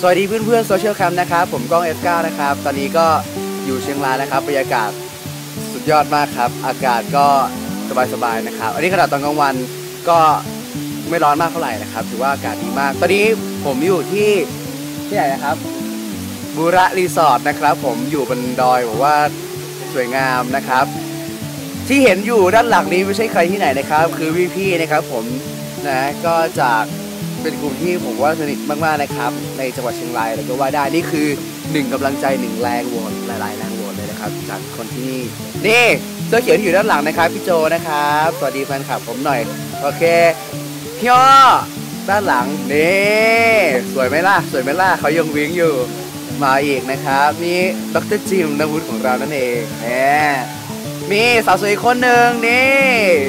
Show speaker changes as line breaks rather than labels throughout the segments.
สวัสดีเพื่อนๆโซเชียลแคมป์นะครับ ผมก้อง F9 นะครับ ตอนนี้ก็อยู่เชียงรายนะครับบรรยากาศสุดยอดมากครับ อากาศก็สบายๆนะครับ อันนี้ขนาดตอนกลางวันก็ไม่ร้อนมากเท่าไหร่นะครับ ถือว่าอากาศดีมาก ตอนนี้ผมอยู่ที่ที่ไหนนะครับบุระรีสอร์ทนะครับ ผมอยู่บนดอยบอกว่าสวยงามนะครับ ที่เห็นอยู่ด้านหลังนี้ไม่ใช่ใครที่ไหนนะครับ คือพี่ๆนะครับ ผมนะก็จาก เป็นกลุ่มที่ผมว่าสนิทมากๆนะครับ ในจังหวัดเชียงรายเลยก็ว่าได้นี่คือหนึ่งกำลังใจหนึ่งแรงโหวตหลาย ๆ แรงโหวตเลยนะครับ จากคนที่นี่นี่เสื้อเขียวที่อยู่ด้านหลังนะครับพี่โจนะครับ สวัสดีแฟนคลับผมหน่อย โอเคพี่อ้อด้านหลังนี่สวยไหมล่ะ สวยไหมล่ะเขายังวิ่งอยู่ มาอีกนะครับนี่ดรจิมนวุฒิของเรานั่นเองแหมมีสาวสวยคนหนึ่งนี่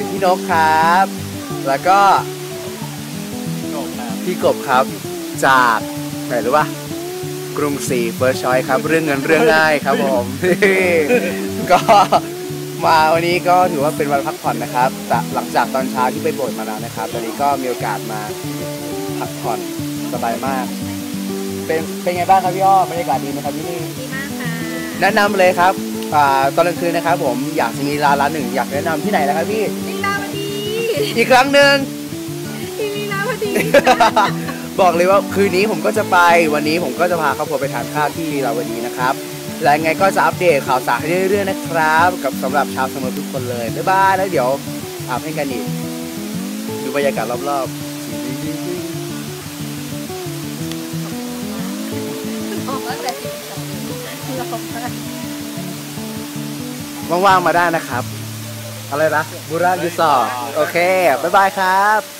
พี่นกครับ แล้วก็ พี่กบครับ จากไหนรู้ปะกรุงศรีเฟิร์สชอยครับ เรื่องเงินเรื่องง่ายครับผม ก็มาวันนี้ก็ถือว่าเป็นวันพักผ่อนนะครับแต่หลังจากตอนเช้าที่ไปโบสถ์มาแล้วนะครับ ตอนนี้ก็มีโอกาสมาพักผ่อนสบายมาก เป็นเป็นไงบ้างครับพี่อ้อบรรยากาศดีไหมครับที่นี่
ดีมากค่ะ
แนะนำเลยครับอ่าตอนกลางคืนนะครับ ผมอยากจะมีร้านร้านหนึ่งอยากแนะนำที่ไหนนะครับพี่
ลีลาวดี
อีกครั้งหนึ่ง
ที่ลีลาวดี
บอกเลยว่าคืนนี้ผมก็จะไปวันนี้ผมก็จะพาครอบครัวไปทานข้าวที่ลีลาวดีนะครับ และยังไงก็จะอัปเดตข่าวสารให้เรื่อยๆนะครับ กับสำหรับชาวเสมอทุกคนเลยบ๊ายบายแล้วเดี๋ยวอาบให้กันอีกดูบรรยากาศรอบ
ออกตั้งแต่สิบสองเราไป
ๆว่างๆมาได้นะครับ อะไรนะบุรายูสอร์โอเค บ๊ายบายครับ